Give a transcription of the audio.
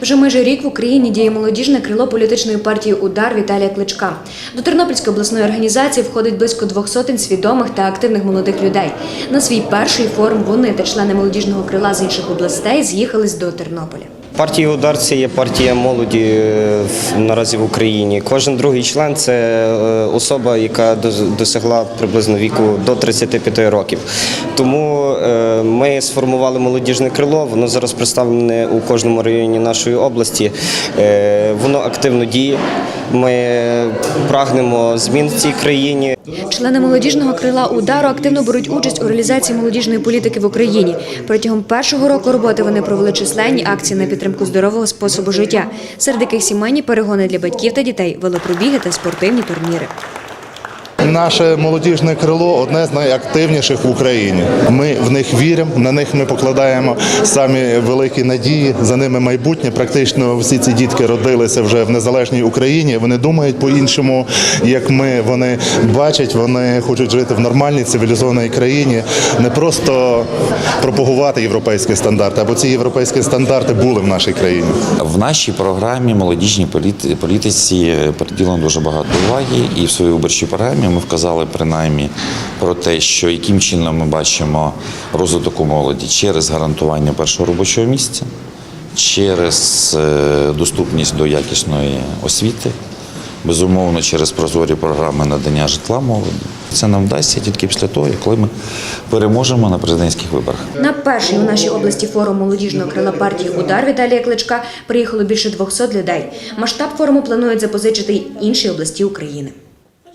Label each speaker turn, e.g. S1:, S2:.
S1: Вже майже рік в Україні діє молодіжне крило політичної партії Удар Віталія Кличка. До Тернопільської обласної організації входить близько двох сотень свідомих та активних молодих людей. На свій перший форум вони та члени молодіжного крила з інших областей з'їхались до Тернополя.
S2: Партія удар це є партія молоді е, наразі в Україні. Кожен другий член це е, особа, яка досягла приблизно віку до 35 років. Тому е, ми сформували молодіжне крило. Воно зараз представлене у кожному районі нашої області. Воно активно діє. Ми прагнемо змін в цій країні.
S1: Члени молодіжного крила удару активно беруть участь у реалізації молодіжної політики в Україні. Протягом першого року роботи вони провели численні акції на підтримку здорового способу життя, серед яких сімейні перегони для батьків та дітей, велопробіги та спортивні турніри.
S3: Наше молодіжне крило одне з найактивніших в Україні. Ми в них віримо, на них ми покладаємо самі великі надії. За ними майбутнє. Практично всі ці дітки родилися вже в незалежній Україні. Вони думають по-іншому, як ми. Вони бачать, вони хочуть жити в нормальній цивілізованій країні, не просто пропагувати європейські стандарти, або ці європейські стандарти були в нашій країні.
S4: В нашій програмі молодіжній політи- політиці приділено дуже багато уваги, і в своїй виборчій програмі ми вказали принаймні про те, що яким чином ми бачимо розвиток у молоді через гарантування першого робочого місця, через е, доступність до якісної освіти, безумовно, через прозорі програми надання житла молоді. Це нам вдасться тільки після того, коли ми переможемо на президентських виборах.
S1: На перший у нашій області форум молодіжного крила партії Удар Віталія Кличка приїхало більше 200 людей. Масштаб форуму планують запозичити інші області України.